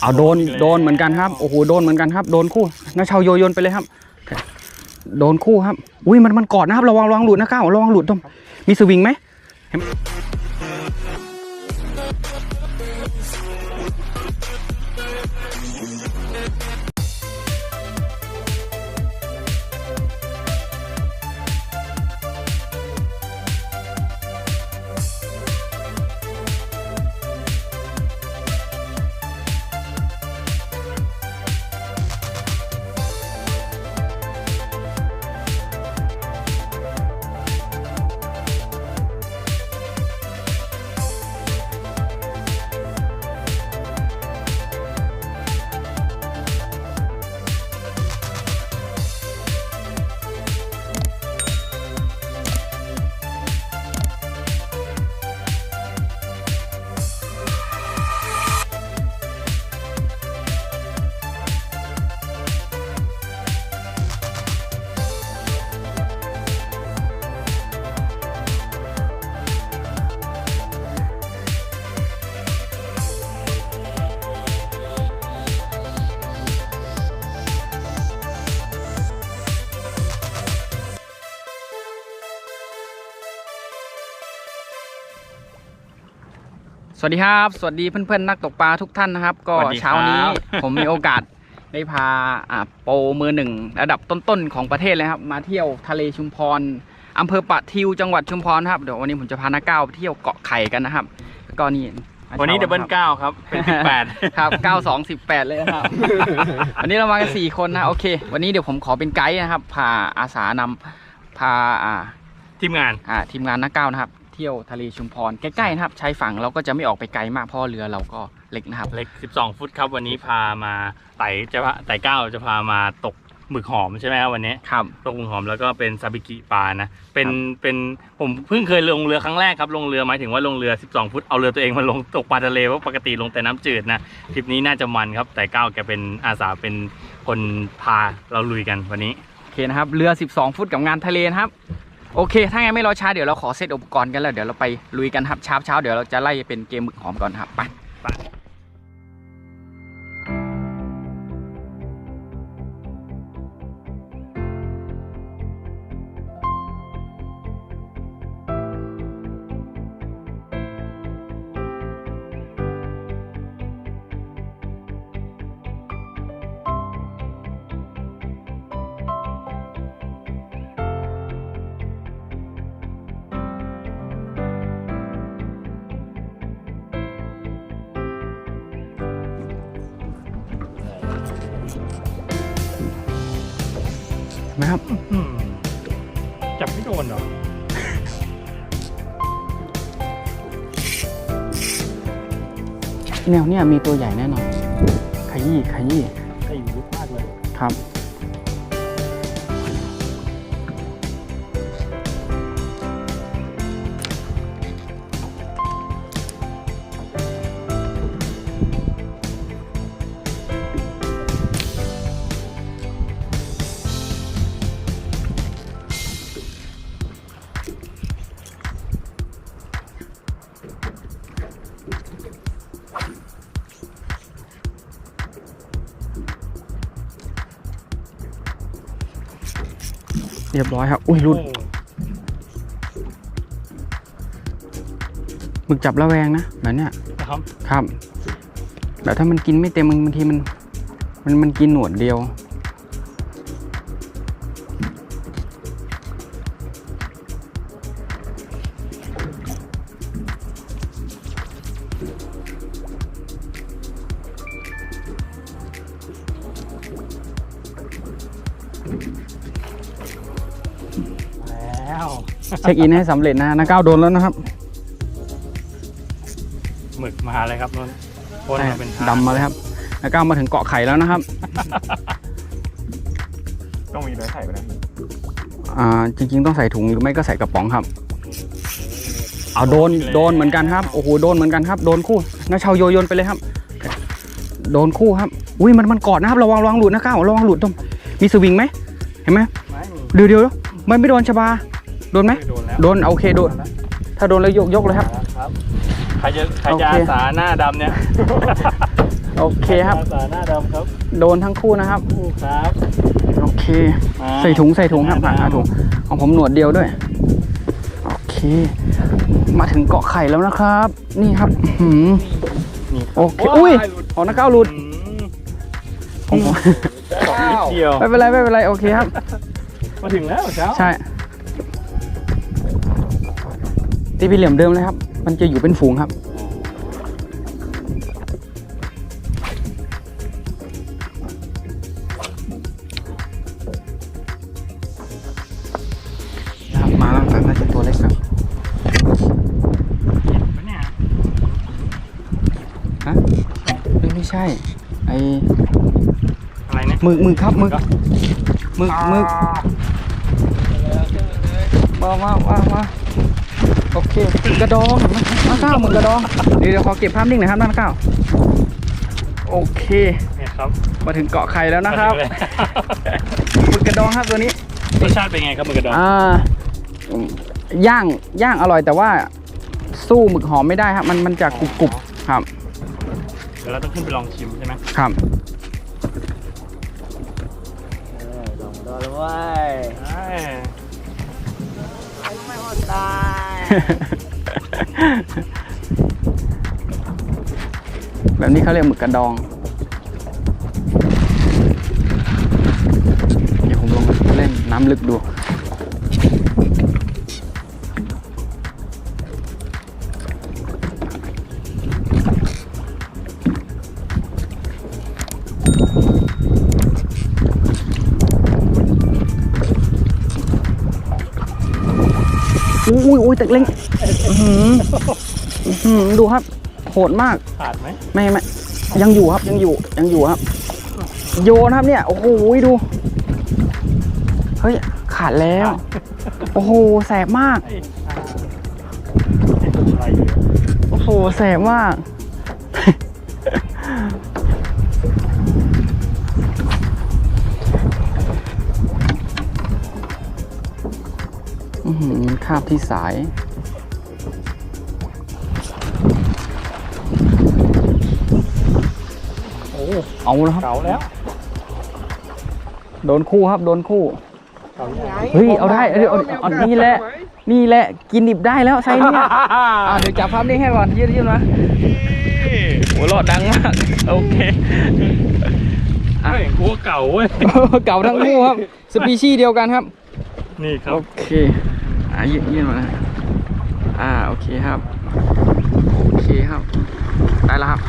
เอาโดนโดนเหมือนกันครับโอ้โหโดนเหมือนกันครับโดนคู่นะชาวโยโยนไปเลยครับ โดนคู่ครับ อุ้ยมันมันกอดนะครับระวังระวังหลุดนะก้าวระวังหลุดตมมีสวิงไหม สวัสดีครับ สวัสดีเพื่อนๆนักตกปลาทุกท่านนะครับ ก็สวัสดีครับเช้านี้ผมมีโอกาสได้พาอ่าโปรมือหนึ่งระดับต้นๆของประเทศเลยครับ มาเที่ยวทะเลชุมพรอำเภอปะทิวจังหวัดชุมพรครับเดี๋ยววันนี้ผมจะพานาก้าวไปเที่ยวเกาะไข่กันนะครับแล้วก็นี่วันนี้ดับเบิลเก้าครับเป็นสิบแปดครับ9 2 18เลยนะครับ วันนี้เรามากัน4คนนะโอเค วันนี้เดี๋ยวผมขอเป็นไกด์นะครับพาอาสานำพาอ่าทีมงานอ่าทีมงานนักก้าวนะครับเที่ยวทะเลชุมพรใกล้ๆนะครับชายฝั่งเราก็จะไม่ออกไปไกลมากเพราะเรือเราก็เล็กนะครับ เล็ก 12 ฟุตครับวันนี้พามาไต่จะพาไต่เก้าจะพามาตกหมึกหอมใช่ไหมครับวันนี้ครับตกหมึกหอมแล้วก็เป็นซาบิกิปลานะเป็นครับเป็นผมเพิ่งเคยลงเรือครั้งแรกครับลงเรือหมายถึงว่าลงเรือ 12 ฟุตเอาเรือตัวเองมาลงตกปลาทะเลเพราะปกติลงแต่น้ำจืดนะทริปนี้น่าจะมันครับแต่เก้าแกเป็นอาสาเป็นคนพาเราลุยกันวันนี้โอเคนะครับเรือ 12 ฟุตกับงานทะเลนะครับ โอเค ถ้างั้นไม่รอช้าเดี๋ยวเราขอเซตอุปกรณ์กันแล้วเดี๋ยวเราไปลุยกันครับเช้าเช้าๆเดี๋ยวเราจะไล่เป็นเกมหมึกหอมก่อนครับไป นะครับอืมจับไม่โดนเหรอแนวเนี้ยมีตัวใหญ่แน่นอน ขยี้ขยี้ไอ้ลึกมากเลย ครับ รียบร้อยครับ อุ้ยรุดหมึกจับระแวงนะแบบเนี้ยนะครับ ครับแบบถ้ามันกินไม่เต็มบางทีมัน มันมันกินหนวดเดียวแล้ว เช็คอินให้สำเร็จนะนะก้าวโดนแล้วนะครับหมึกมาเลยครับนนท์พ่นมาเป็นทงดำมาเลยครับนะก้าวมาถึงเกาะไข่แล้วนะครับ ต้องมีเนื้อไข่ไปนะอ่าจริง ๆ ต้องใส่ถุงหรือไม่ก็ใส่กระป๋องครับ เอาโดนโดนเหมือนกันครับโอ้โหโดนเหมือนกันครับ โดนคู่น้าชาวโยโยนไปเลยครับ โดนคู่ครับ อุ้ยมันมันกอดนะครับระวังระวังหลุดนะก้าวระวังหลุดตมมีสวิงไหมเห็นไหมไม่เดี๋ยวเดี๋ยวมันไม่โดนชบา โดนไหมโดนแล้วโดนโอเคโดน ถ้าโดนแล้วยกยกเลยครับ ครับใครจะใครจะโอเคอาสาหน้าดำเนี่ยโอเคครับอาสาหน้าดำครับ โดนทั้งคู่นะครับคู่ครับโอเคมาใส่ถุงใส่ถุงครับหน้าหาดำถุงของผมหนวดเดียวด้วยโอเค มาถึงเกาะไข่แล้วนะครับ นี่ครับอื้อหือนี่โอเคอุ้ยของนักก้าวหลุดอืมของผมนิดเดียวไม่เป็นไรไม่เป็นไรโอเคครับ มาถึงแล้วเช้าใช่ ตีพี่เหลี่ยมเดิมเลยครับ มันจะอยู่เป็นฝูงครับครับมาแล้วครับน่าจะตัวเล็กครับปะเนี่ยฮะเอ้ยไม่ใช่ ไอ้อะไรเนี่ยหมึกหมึกครับหมึกหมึกหมึกมามามามา โอเคหมึกกระดองเห็นไหมมาเก้าหมึกกระดอง เดี๋ยวเดี๋ยวขอเก็บภาพนิ่งหน่อยครับด้านเก้าโอเค เนี่ยครับมาถึงเกาะไข่แล้วนะครับมาถึงแล้วหมึกกระดองครับตัวนี้ รสชาติเป็นไงครับหมึกกระดอง อ่าอืมย่างย่างอร่อยแต่ว่าสู้หมึกหอมไม่ได้ครับ มันมันจะกรุบกรุบครับ เดี๋ยวเราต้องขึ้นไปลองชิมใช่ไหมครับ ลองตัวเลยเว้ย แบบนี้เขาเรียกหมึกกระดอง เดี๋ยวผมลงเล่นน้ำลึกดู อุ้ยอุ้ยอุ้ยแต่เล็งอื้อหืออื้อหือดูครับ โหดมาก ขาดไหมไม่ไม่ยังอยู่ครับยังอยู่ยังอยู่ครับ โยนครับเนี่ย โอ้โหดูเฮ้ยขาดแล้ว โอ้โหแสบมาก ไอ้อ่าไอ้ตัวอะไรอยู่โอ้โหแสบมากาบที่สาย โอ้เอาแล้วครับ เก่าแล้วโดนคู่ครับ โดนคู่ เก่าใหญ่เฮ้ย เอาได้เอาเอาเอานี่แหละ นี่แหละ กินดิบได้แล้วไซส์เนี้ยอ่าเดี๋ยวจับภาพนี้ให้ก่อนยืดยืดมาหัวเราะดังมากโอเคอะเฮ้ยกูว่าเก่าเว้ย เก่าทั้งคู่ครับ สปีชีส์เดียวกันครับ นี่ครับ โอเค อ่ายืดยืดมานะอ่าโอเคครับ โอเคครับ ได้แล้วครับ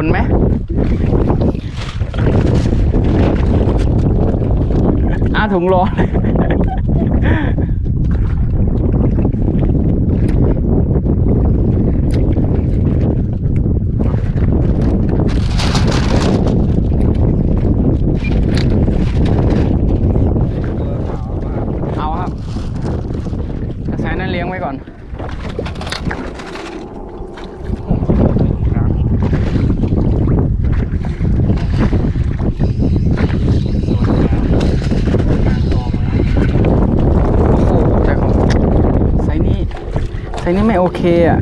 คนไหมอ้าถุงร้อนลย เอาครับกระแสนั้นเลี้ยงไว้ก่อน โอ้โหแต่ของไซส์นี้ ไซส์นี้ไม่โอเคอะ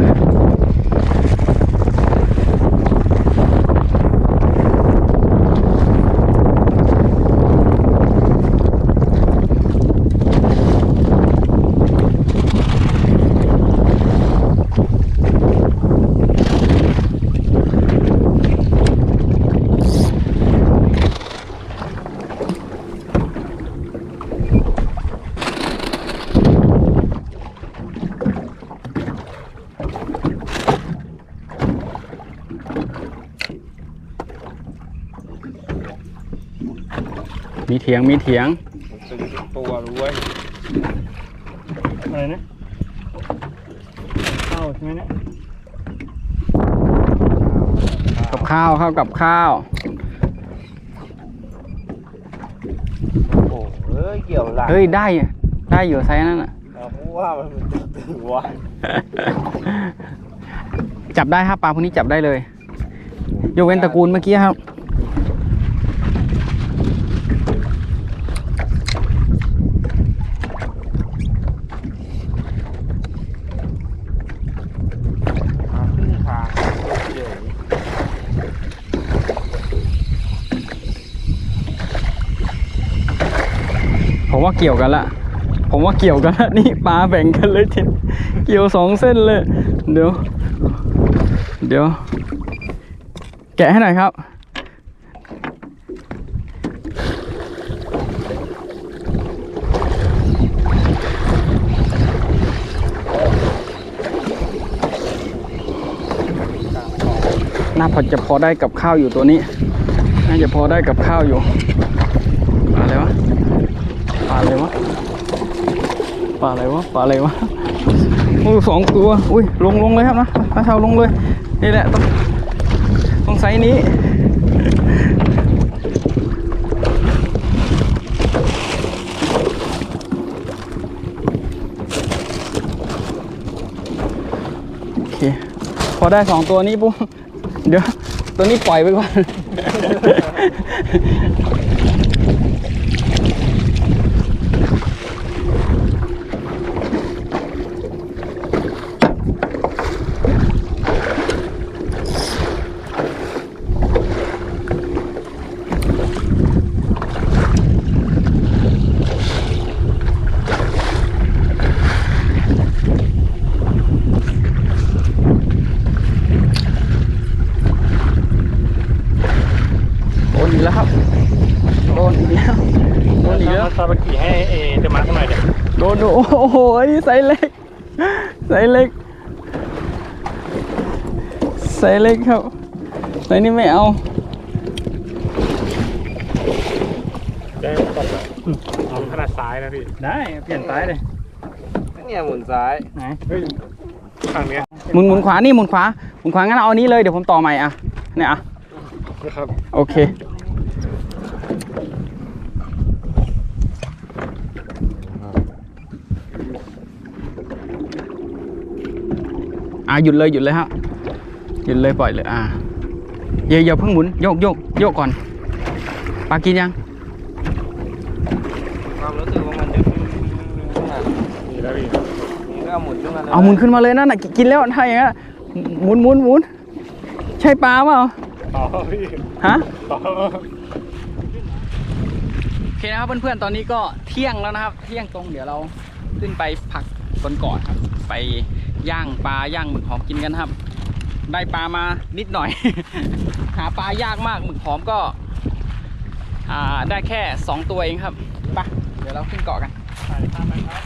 เถียงมีเถียงซื้อทุกตัวรู้เว้ยอะไรนะเข้าใช่ไหมเนี่ยกับข้าวข้าวกับข้าว โอ้เอ้ยเกี่ยวหลังเฮ้ยได้อะได้อยู่ไซส์นั้นอะเราพูดว่ามันตึงวะจับได้ครับปลาพวกนี้จับได้เลย ยกเว้นตระกูลเมื่อกี้ครับ มาครึ่งทางเดี๋ยว ผม ว่าเกี่ยวกันละ ผมว่าเกี่ยวกันละนี่ปลาแบ่งกันเลยทีเกี่ยวสองเส้นเลย เดี๋ยว เดี๋ยว แกะให้หน่อยครับ น่าพอจะพอได้กับข้าวอยู่ตัวนี้ น่าจะพอได้กับข้าวอยู่ปลาอะไรวะ ปลาอะไรวะ ป ลาอะไรวะปลาอะไรวะโอ้สองตัวอุ้ยลงลงเลยครับนะปลาเชาลงเลยนี่แหละต้องต้องไซส์นี้โอเคพอได้สองตัวนี้ปุ๊บเดี๋ยวตัวนี้ปล่อยไปก่อน โดนอีกแล้วครับ โดนอีกแล้ว โดนอีก แล้วซาบะกิให้เอเดมาร์กหน่อยเดี๋ยวโดนโอ้โหอันนี้ไซส์เล็กไซส์เล็กไซส์เล็กครับไซส์นี้ไม่เอาได้ตบเอาขนาดซ้ายนะพี่ ได้เปลี่ยนไซส์เลยเนี่ยหมุนซ้ายไหนเฮ้ยข้างเนี้ยหมุนหมุนขวานี่หมุนขวาหมุนขวางั้นเอาอันนี้เลยเดี๋ยวผมต่อใหม่อะเนี่ยอะนะครับโอเค อ่าหยุดเลยหยุดเลยฮะหยุดเลยปล่อยเลยอ่าอย่าอย่าเพิ่งหมุนโยกโยกโยกก่อนปลากินยังความรู้สึกว่ามันจะขึ้นขึ้นมานี่แล้วพี่นี่ก็หมุนขึ้นมาเลยเอาหมุนขึ้นมาเลยนั่นน่ะกินแล้วถ้าอย่างนั้นหมุนหมุนหมุนใช่ปลาเปล่าต่อพี่ฮะต่อโอเคนะครับเพื่อนๆตอนนี้ก็เที่ยงแล้วนะครับ เที่ยงตรงเดี๋ยวเราขึ้นไปพักบนเกาะครับไป ย่างปลาย่างหมึกหอมกินกันครับ ได้ปลามานิดหน่อย หาปลายากมากหมึกหอมก็ได้แค่ 2 ตัวเองครับไปเดี๋ยวเราขึ้นเกาะกันไปตามมันครับ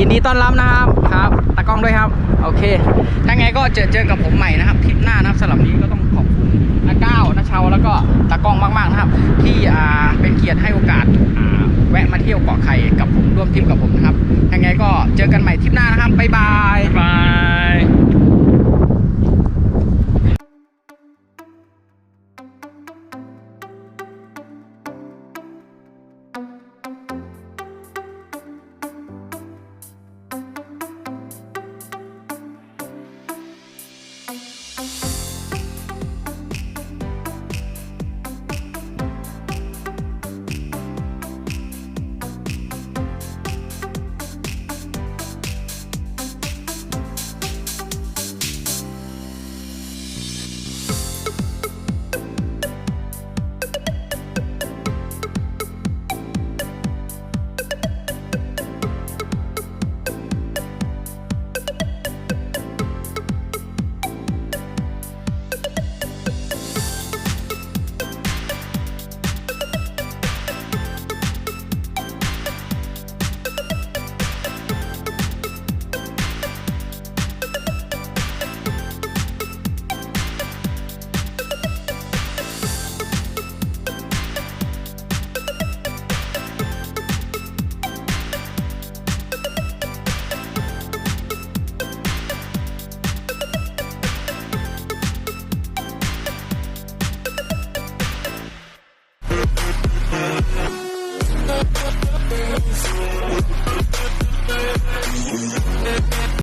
ยินดีต้อนรับนะครับครับตากล้องด้วยครับ โอเคถ้าไงก็เจอเจอกับผมใหม่นะครับทริปหน้านะครับสำหรับนี้ก็ต้องขอบคุณนาก้าวนาเชาแล้วก็ตากล้องมากๆนะครับ ที่อ่าเป็นเกียรติให้โอกาสอ่าแวะมาเที่ยวเกาะไข่กับผมร่วมทริปกับผมนะครับถ้าไงก็เจอกันใหม่ทริปหน้านะครับบ๊ายบายบาย